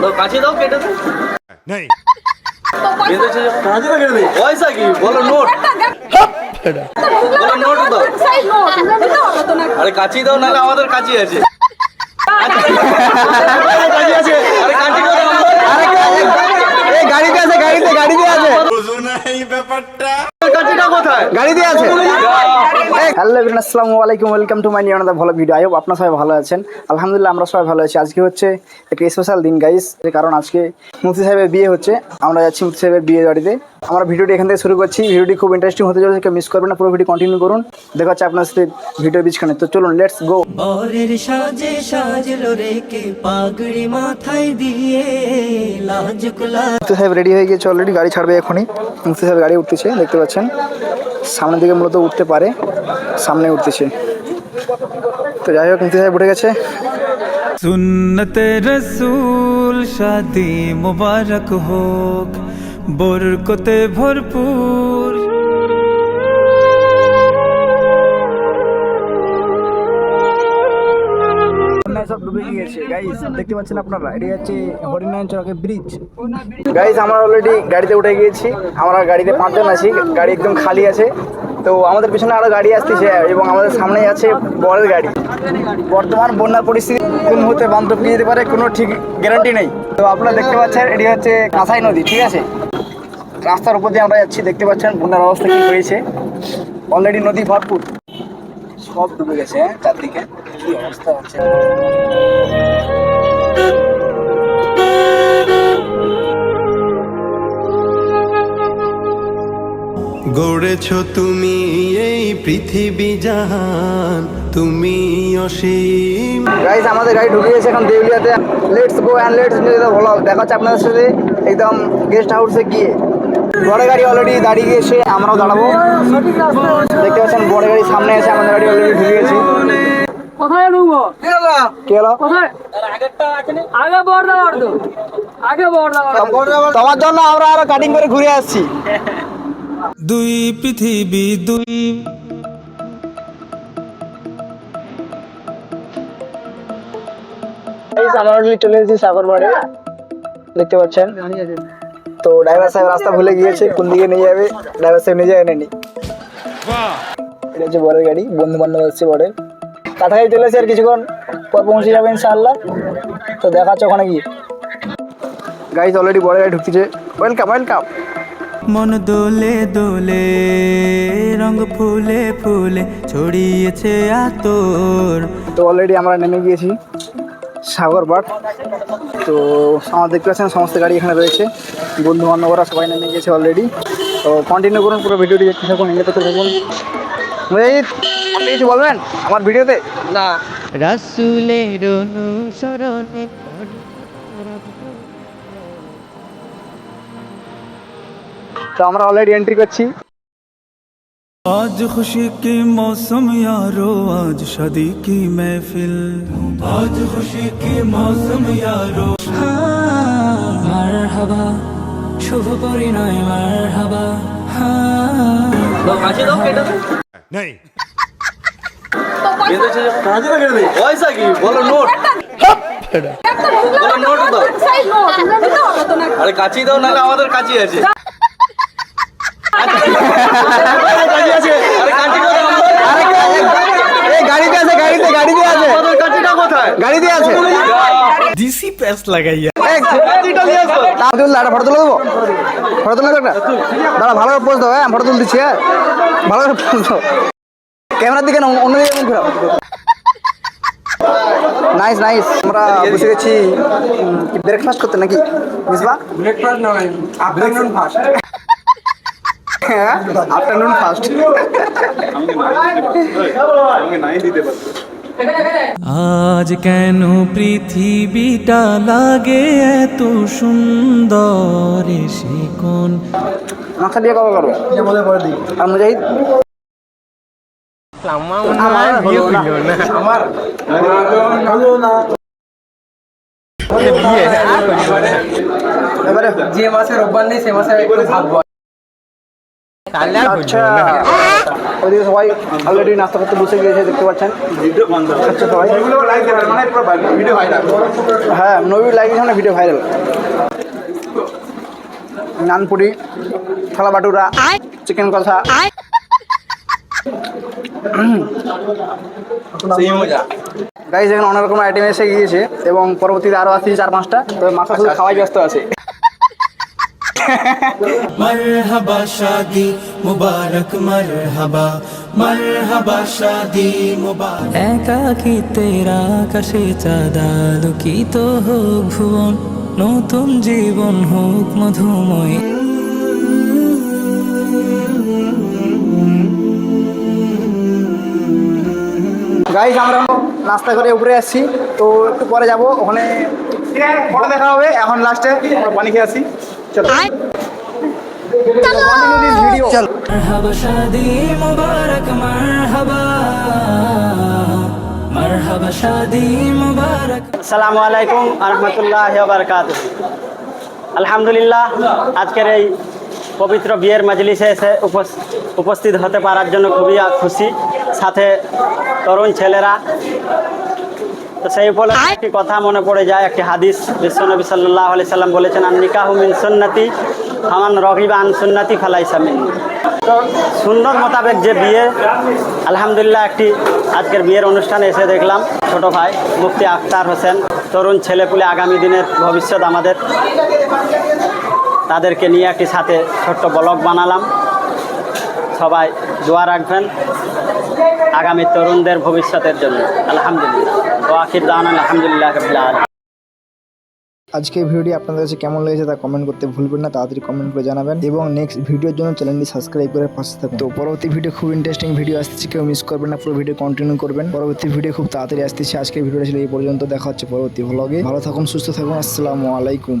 তো কাছে দাও কেটে দাও। नहीं কেটেছে যখন। পয়সা কি? বলো নোট। বলো নোট দাও। আরে কাছি দাও নাহলে আমাদের কাছে আছে। কাছে আছে আরে কাছি দাও এই গাড়িতে আছে গাড়িতে গাড়িতে আছে। কোথায়? গাড়িতে আছে। আসসালামু আলাইকুম welcome to my new another ভালো ভিডিও আয়ব আপনারা সবাই ভালো আছেন। আলহামদুলিল্লাহ, আমরা সবাই ভালো আছি। আজকে হচ্ছে একটা স্পেশাল দিন গাইস কারণ আজকে মুফতি সাহেবের বিয়ে হচ্ছে। আমরা যাচ্ছি মুফতি সাহেবের বিয়ে বাড়িতে। আমরা ভিডিওটি এখান থেকে শুরু করছি। ভিডিওটি খুব ইন্টারেস্টিং হতে চলেছে কেউ মিস করবেন না পুরো ভিডিও কন্টিনিউ করুন। দেখা হচ্ছে আপনার সাথে ভিডিও বিচখানে তো চলুন লেটস গো বরের সাজে সাজলো রেকে পাগড়ি মাথায় দিয়ে লাজুক তো সাহেব রেডি হয়ে গিয়েছে অলরেডি গাড়ি ছাড়বে এখনই। মুক্তি সাহেব গাড়ি উঠতেছে দেখতে পাচ্ছেন। সামনের দিকে মূলত উঠতে পারে সামনে উঠতেছে। তো যাই হোক মুক্তি সাহেব উঠে গেছে। সুন্নতে রসুল শাদি মুবারক হোক। বরকতে ভরপুর। সব ডুবে গিয়েছে গাইস দেখতে পাচ্ছেন আপনারা এটি হচ্ছে হরিনারায়ণ ব্রিজ গাইস আমরা অলরেডি গাড়িতে উঠে গিয়েছি। আমরা গাড়িতে পাঁচজন আছি। গাড়ি একদম খালি আছে। তো আমাদের পিছনে আরও গাড়ি আসতেছে এবং আমাদের সামনেই আছে বড়ের গাড়ি। বর্তমান বন্যার পরিস্থিতি কোন মুহূর্তে বান টপকে যেতে পারে, কোনো ঠিক গ্যারান্টি নেই। তো আপনারা দেখতে পাচ্ছেন, এটি হচ্ছে কাঁসাই নদী, ঠিক আছে? রাস্তার উপর দিয়ে আমরা যাচ্ছি, দেখতে পাচ্ছেন বন্যার অবস্থা কি হয়েছে। অলরেডি নদী ভরপুর। সব ডুবে গেছে, চারদিকে। কি অবস্থা হচ্ছে? গড়েছ তুমি এই পৃথিবী জাহান তুমি অসীম। গাইস আমাদের গাড়ি ঢুকে গেছে এখন দেউলিয়াতে। লেটস গো অ্যান্ড লেটস ভালো দেখা হচ্ছে আপনাদের সাথে একদম গেস্ট হাউসে গিয়ে। বড় গাড়ি অলরেডি দাঁড়িয়ে গিয়েছে আমরাও দাঁড়াবো। দেখতে পাচ্ছেন বড় গাড়ি সামনে আছে আমাদের গাড়ি অলরেডি ঢুকে গেছে। কোথায় ঢুকবো? কি হলো? কোথায়? আগে বর্দা বর্দ আগে বর্দ তোমার জন্য আমরা আরও কাটিং করে ঘুরে আসছি। দুই পৃথিবী, দুই গাইস চলে এসেছি দেখতে পাচ্ছেন? তো ড্রাইভার সাহেব রাস্তা ভুলে গিয়েছে, কোন দিকে নিয়ে যাবে ড্রাইভার সাহেব এটা হচ্ছে গাড়ি আর কিছুক্ষণ পর পৌঁছে যাবে তো দেখা ওখানে গিয়ে। গাইস অলরেডি বড় গাড়ি ঢুকতেছে ওয়েলকাম ওয়েলকাম মন দোলে দোলে রঙ ফুলে ফুলে ছড়িয়েছে আতর। তো অলরেডি আমরা নেমে গিয়েছি সাগরবাট তো আমার দেখতে পাচ্ছেন সমস্ত গাড়ি এখানে রয়েছে। বন্ধু বান্ধবরা সবাই নেমে গিয়েছে অলরেডি তো কন্টিনিউ করুন পুরো ভিডিওটি দেখতে থাকুন করতে থাকুন। আপনি কিছু বলবেন আমার ভিডিওতে? না। রাসুলের অনুসরণে তো আমরা অলরেডি এন্ট্রি করছি। আজ খুশি কি মৌসুম ইয়ারো আজ শাদি কি মহফিল? আজ খুশি কি মৌসুম ইয়ারো। হ্যাঁ, মারহাবা শুভ পরিণয় মারহাবা কাজে দাও কেটে দাও নেই। দাও পয়সা কি বলো নোট আরে কাছেই দাও নাহলে আমাদের কাছেই আছে। ফটো তুলতেছি হ্যাঁ ক্যামেরার দিকে অন্যদিকে নাইস নাইস আমরা বসে গেছি ব্রেকফাস্ট করতে নাকি বুঝবা ব্রেকফাস্ট নয় হ্যাঁ আফটারনুন ফাস্ট আজ কেন পৃথিবীটা লাগে এত সুন্দর সে কোন মাথা দিয়ে কবে করো আর মুজাহিদ আমার হলো না। আমার হলো না। এবারে যে মাসে রোববার নেই সে মাসে একটু ভাববো আচ্ছা ওইদিকে সবাই অলরেডি নাস্তা করতে বসে গিয়েছে দেখতে পাচ্ছেন। আচ্ছা সবাই। হ্যাঁ নবী লাইক মানে ভিডিও ভাইরাল নানপুরি ছোলা বাটুরা চিকেন কষা। গাইজ এখানে অনেক রকম আইটেম এসে গিয়েছে এবং পরবর্তীতে আরও আসছে চার পাঁচটা তো মাথা শুধু খাওয়াই ব্যস্ত আছে। মারহাবা শাদি মুবারক মারহাবা মারহাবা শাদি মুবারক একা কি তেরা আকাশে চাঁদালো কি তো হোক ভুবন নতুন জীবন হোক মধুময় গাইজ আমরা নাস্তা করে উপরে আসছি তো একটু পরে যাব ওখানে পরে দেখা হবে এখন লাস্টে আমরা পানি খেয়ে আসি। চলো। চলো। মারহাবা শাদি মুবারক মারহাবা। মারহাবা শাদি মুবারক। আসসালামু আলাইকুম আরহামতুল্লাহ বারকাত আলহামদুলিল্লাহ আজকের এই পবিত্র বিয়ের মজলিসে এসে উপস- উপস্থিত হতে পারার জন্য খুবই খুশি। সাথে তরুণ ছেলেরা তো সেই উপলক্ষে একটি কথা মনে পড়ে যায় একটি হাদিস বিশ্বনবী সাল্লাহ আলি সাল্লাম বলেছেন আর নিকাহু মিন সুন্নতি হামান রহিবা আন সুন্নতি ফালাইসা মিন। তো সুন্দর মোতাবেক যে বিয়ে আলহামদুলিল্লাহ একটি আজকের বিয়ের অনুষ্ঠানে এসে দেখলাম ছোট ভাই মুফতি আখতার হোসেন তরুণ ছেলেপুলে আগামী দিনের ভবিষ্যৎ আমাদের। তাদেরকে নিয়ে একটি সাথে ছোট্ট ব্লগ বানালাম। সবাই দোয়া রাখবেন। আগামী তরুণদের ভবিষ্যতের জন্য। আলহামদুলিল্লাহ। আজকের ভিডিওটি আপনাদের কাছে কেমন লেগেছে তা কমেন্ট করতে ভুলবেন না, তাড়াতাড়ি কমেন্ট করে জানাবেন এবং নেক্সট ভিডিওর জন্য চ্যানেলটি সাবস্ক্রাইব করে পাশে থাকুন। তো পরবর্তী ভিডিও খুব ইন্টারেস্টিং ভিডিও আসতেছে, কেউ মিস করবেন না, পুরো ভিডিও কন্টিনিউ করবেন। পরবর্তী ভিডিও খুব তাড়াতাড়ি আসতেছে, আজকের ভিডিওটা ছিল এই পর্যন্ত, দেখা হচ্ছে পরবর্তী ভ্লগে ভালো থাকুন, সুস্থ থাকুন, আসসালামু আলাইকুম।